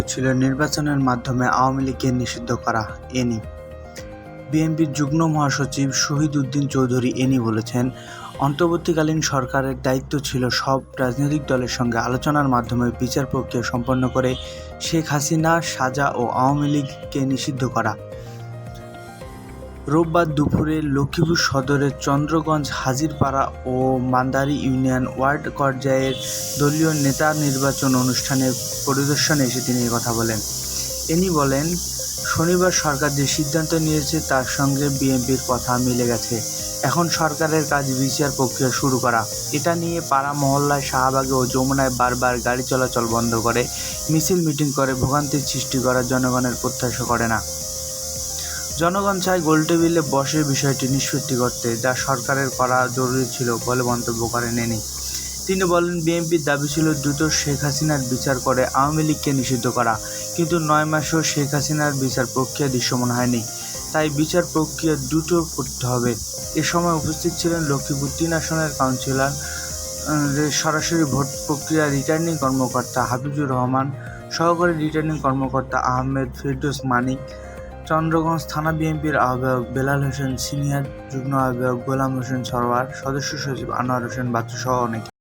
ছিল নির্বাচনের মাধ্যমে আওয়ামী লীগকে নিষিদ্ধ করা এনি বিএনপির যুগ্ম মহাসচিব শহীদ উদ্দিন চৌধুরী এনি বলেছেন, অন্তর্বর্তীকালীন সরকারের দায়িত্ব ছিল সব রাজনৈতিক দলের সঙ্গে আলোচনার মাধ্যমে বিচার প্রক্রিয়া সম্পন্ন করে শেখ হাসিনা সাজা ও আওয়ামী লীগকে নিষিদ্ধ করা। রোববার দুপুরে লক্ষ্মীপুর সদরের চন্দ্রগঞ্জ, হাজিরপাড়া ও মান্দারি ইউনিয়ন ওয়ার্ড পর্যায়ের দলীয় নেতা নির্বাচন অনুষ্ঠানে পরিদর্শনে এসে তিনি কথা বলেন। ইনি বলেন, শনিবার সরকার যে সিদ্ধান্ত নিয়েছে তার সঙ্গে বিএনপির কথা মিলে গেছে। এখন সরকারের কাজ বিচার প্রক্রিয়া শুরু করা। এটা নিয়ে পাড়া মহল্লায় শাহবাগে ও যমুনায় বারবার গাড়ি চলাচল বন্ধ করে, মিছিল মিটিং করে ভোগান্তির সৃষ্টি করা জনগণের প্রত্যাশা করে না। জনগণ চায় গোলটেবিলে বসে বিষয়টি নিষ্পত্তি করতে, যা সরকারের করা জরুরি ছিল বলে মন্তব্য করেন এনি। তিনি বলেন, বিএনপির দাবি ছিল দ্রুত শেখ হাসিনার বিচার করে আওয়ামী লীগকে নিষিদ্ধ করা, কিন্তু নয় মাসেও শেখ হাসিনার বিচার প্রক্রিয়া দৃশ্যমান হয়নি। তাই বিচার প্রক্রিয়া দ্রুত করতে হবে। এ সময় উপস্থিত ছিলেন লক্ষ্মীপুর তিন আসনের কাউন্সিলর সরাসরি ভোট প্রক্রিয়া রিটার্নিং কর্মকর্তা হাফিজুর রহমান, সহকারী রিটার্নিং কর্মকর্তা আহমেদ ফিরদৌস মানিক চন্দ্রগঞ্জ থানা বিএনপির আহ্বায়ক বেলাল হোসেন সিনিয়র যুগ্ম আহ্বায়ক গোলাম হোসেন সরোয়ার সদস্য সচিব আনোয়ার হোসেন বাচ্চু সহ অনেকে।